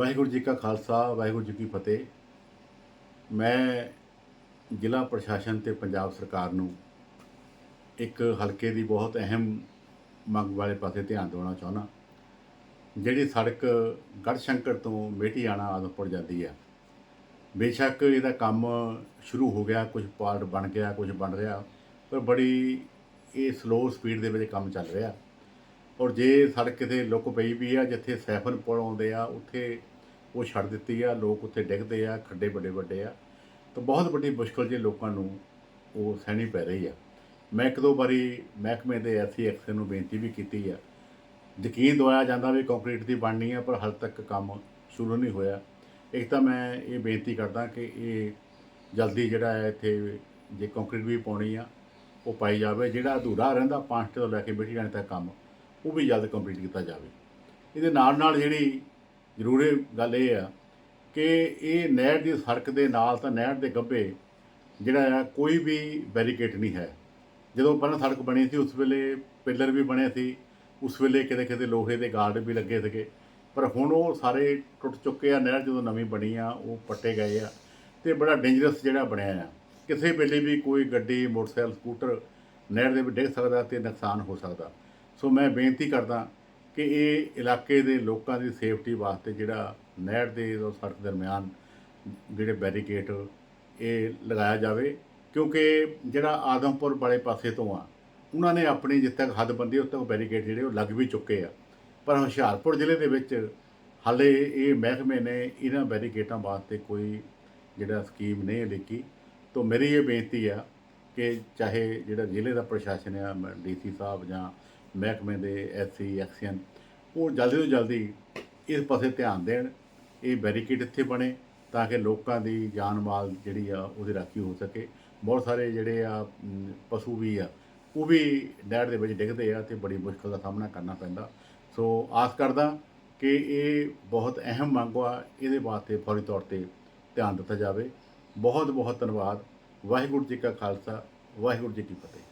ਵਾਹਿਗੁਰੂ ਜੀ ਕਾ ਖਾਲਸਾ, ਵਾਹਿਗੁਰੂ ਜੀ ਕੀ ਫਤਿਹ। ਮੈਂ ਜ਼ਿਲ੍ਹਾ ਪ੍ਰਸ਼ਾਸਨ ਤੇ ਪੰਜਾਬ ਸਰਕਾਰ ਨੂੰ ਇੱਕ ਹਲਕੇ ਦੀ ਬਹੁਤ ਅਹਿਮ ਮੰਗ ਵਾਲੇ ਪਾਸੇ ਧਿਆਨ ਦੇਣਾ ਚਾਹੁੰਦਾ। ਜਿਹੜੀ ਸੜਕ ਗੜਸ਼ੰਕਰ ਤੋਂ ਮੇਟੀਆਣਾ ਆਦਮਪੁਰ ਜਾਂਦੀ ਹੈ ਬੇਸ਼ੱਕ ਇਹਦਾ ਕੰਮ ਸ਼ੁਰੂ ਹੋ ਗਿਆ, ਕੁਝ ਪਾਰਟ ਬਣ ਗਿਆ, ਕੁਝ ਬਣ ਰਿਹਾ, ਪਰ ਬੜੀ ਇਹ ਸਲੋ ਸਪੀਡ ਦੇ ਵਿੱਚ ਕੰਮ ਚੱਲ ਰਿਹਾ। ਔਰ ਜੇ ਸੜਕ ਕਿਤੇ ਲੁੱਕ ਪਈ ਵੀ ਆ, ਜਿੱਥੇ ਸੈਫਨ ਪੁਲ ਆਉਂਦੇ ਆ, ਉੱਥੇ ਉਹ ਛੱਡ ਦਿੱਤੀ ਆ, ਲੋਕ ਉੱਥੇ ਡਿੱਗਦੇ ਆ, ਖੱਡੇ ਵੱਡੇ ਵੱਡੇ ਆ, ਤਾਂ ਬਹੁਤ ਵੱਡੀ ਮੁਸ਼ਕਲ ਜੇ ਲੋਕਾਂ ਨੂੰ ਉਹ ਸਹਿਣੀ ਪੈ ਰਹੀ ਆ। ਮੈਂ ਇੱਕ ਦੋ ਵਾਰੀ ਮਹਿਕਮੇ ਦੇ ਐਸਸੀ ਐਕਸ਼ਨ ਨੂੰ ਬੇਨਤੀ ਵੀ ਕੀਤੀ ਆ। ਯਕੀਨ ਦਵਾਇਆ ਜਾਂਦਾ ਵੀ ਕੰਕਰੀਟ ਦੀ ਬਣਨੀ ਆ, ਪਰ ਹਾਲ ਤੱਕ ਕੰਮ ਸ਼ੁਰੂ ਨਹੀਂ ਹੋਇਆ। ਇੱਕ ਤਾਂ ਮੈਂ ਇਹ ਬੇਨਤੀ ਕਰਦਾ ਕਿ ਇਹ ਜਲਦੀ ਜਿਹੜਾ ਹੈ, ਇੱਥੇ ਜੇ ਕੰਕਰੀਟ ਵੀ ਪਾਉਣੀ ਆ, ਉਹ ਪਾਈ ਜਾਵੇ। ਜਿਹੜਾ ਅਧੂਰਾ ਰਹਿੰਦਾ, ਪੰਜ ਤੋਂ ਲੈ ਕੇ ਬੈਠੀ ਜਾਣੇ ਤੱਕ ਕੰਮ ਉਹ ਵੀ ਜਲਦ ਕੰਪਲੀਟ ਕੀਤਾ ਜਾਵੇ। ਇਹਦੇ ਨਾਲ ਨਾਲ ਜਿਹੜੀ ਜ਼ਰੂਰੀ ਗੱਲ ਇਹ ਆ ਕਿ ਇਹ ਨਹਿਰ ਦੀ ਸੜਕ ਦੇ ਨਾਲ ਤਾਂ ਨਹਿਰ ਦੇ ਗੱਭੇ ਜਿਹੜਾ ਆ, ਕੋਈ ਵੀ ਬੈਰੀਕੇਡ ਨਹੀਂ ਹੈ। ਜਦੋਂ ਪਹਿਲਾਂ ਸੜਕ ਬਣੀ ਸੀ, ਉਸ ਵੇਲੇ ਪਿੱਲਰ ਵੀ ਬਣੇ ਸੀ, ਉਸ ਵੇਲੇ ਕਿਤੇ ਕਿਤੇ ਲੋਹੇ ਦੇ ਗਾਰਡ ਵੀ ਲੱਗੇ ਸੀਗੇ। ਪਰ ਹੁਣ ਉਹ ਸਾਰੇ ਟੁੱਟ ਚੁੱਕੇ ਆ, ਨਹਿਰ ਜਦੋਂ ਨਵੀਂ ਬਣੀ ਆ, ਉਹ ਪੱਟੇ ਗਏ ਆ ਤੇ ਬੜਾ ਡੇਂਜਰਸ ਜਿਹੜਾ ਬਣਿਆ ਆ। ਕਿਸੇ ਵੇਲੇ ਵੀ ਕੋਈ ਗੱਡੀ, ਮੋਟਰਸਾਈਕਲ, ਸਕੂਟਰ ਨਹਿਰ ਦੇ ਵਿੱਚ ਡਿੱਗ ਸਕਦਾ ਤੇ ਨੁਕਸਾਨ ਹੋ ਸਕਦਾ। ਸੋ ਮੈਂ ਬੇਨਤੀ ਕਰਦਾ ਕਿ ਇਹ ਇਲਾਕੇ ਦੇ ਲੋਕਾਂ ਦੀ ਸੇਫਟੀ ਵਾਸਤੇ ਜਿਹੜਾ ਨਹਿਰ ਦੇ ਔਰ ਸੜਕ ਦਰਮਿਆਨ ਜਿਹੜੇ ਬੈਰੀਕੇਡ ਇਹ ਲਗਾਇਆ ਜਾਵੇ, ਕਿਉਂਕਿ ਜਿਹੜਾ ਆਦਮਪੁਰ ਵਾਲੇ ਪਾਸੇ ਤੋਂ ਆ, ਉਹਨਾਂ ਨੇ ਆਪਣੀ ਜਿੱਥੇ ਤੱਕ ਹੱਦਬੰਦੀ ਉੱਥੇ ਤੱਕ ਬੈਰੀਕੇਡ ਜਿਹੜੇ ਉਹ ਲੱਗ ਵੀ ਚੁੱਕੇ ਆ। ਪਰ ਹੁਸ਼ਿਆਰਪੁਰ ਜ਼ਿਲ੍ਹੇ ਦੇ ਵਿੱਚ ਹਾਲੇ ਇਹ ਮਹਿਕਮੇ ਨੇ ਇਹਨਾਂ ਬੈਰੀਕੇਟਾਂ ਵਾਸਤੇ ਕੋਈ ਜਿਹੜਾ ਸਕੀਮ ਨਹੀਂ ਲਿਖੀ। ਤੋਂ ਮੇਰੀ ਇਹ ਬੇਨਤੀ ਆ ਕਿ ਚਾਹੇ ਜਿਹੜਾ ਜ਼ਿਲ੍ਹੇ ਦਾ ਪ੍ਰਸ਼ਾਸਨ ਆ ਡੀਸੀ ਸਾਹਿਬ ਜਾਂ ਮਹਿਕਮੇ ਦੇ ਐਸਸੀ ਐਕਸ਼ਨ ਉਹ ਜਲਦੀ ਤੋਂ ਜਲਦੀ ਇਸ ਪਾਸੇ ਧਿਆਨ ਦੇਣ, ਇਹ ਬੈਰੀਕੇਡ ਇੱਥੇ ਬਣੇ ਤਾਂ ਕਿ ਲੋਕਾਂ ਦੀ ਜਾਨ ਮਾਲ ਜਿਹੜੀ ਆ ਉਹਦੀ ਰਾਖੀ ਹੋ ਸਕੇ। ਬਹੁਤ ਸਾਰੇ ਜਿਹੜੇ ਆ ਪਸ਼ੂ ਵੀ ਆ, ਉਹ ਵੀ ਨਹਿਰ ਦੇ ਵਿੱਚ ਡਿੱਗਦੇ ਆ ਤੇ ਬੜੀ ਮੁਸ਼ਕਲ ਦਾ ਸਾਹਮਣਾ ਕਰਨਾ ਪੈਂਦਾ। ਸੋ ਆਸ ਕਰਦਾ ਕਿ ਇਹ ਬਹੁਤ ਅਹਿਮ ਮੰਗ ਆ, ਇਹਦੇ ਵਾਸਤੇ ਫੌਰੀ ਤੌਰ ਤੇ ਧਿਆਨ ਦਿੱਤਾ ਜਾਵੇ। ਬਹੁਤ ਬਹੁਤ ਧੰਨਵਾਦ। ਵਾਹਿਗੁਰੂ ਜੀ ਕਾ ਖਾਲਸਾ, ਵਾਹਿਗੁਰੂ ਜੀ ਕੀ ਫਤਿਹ।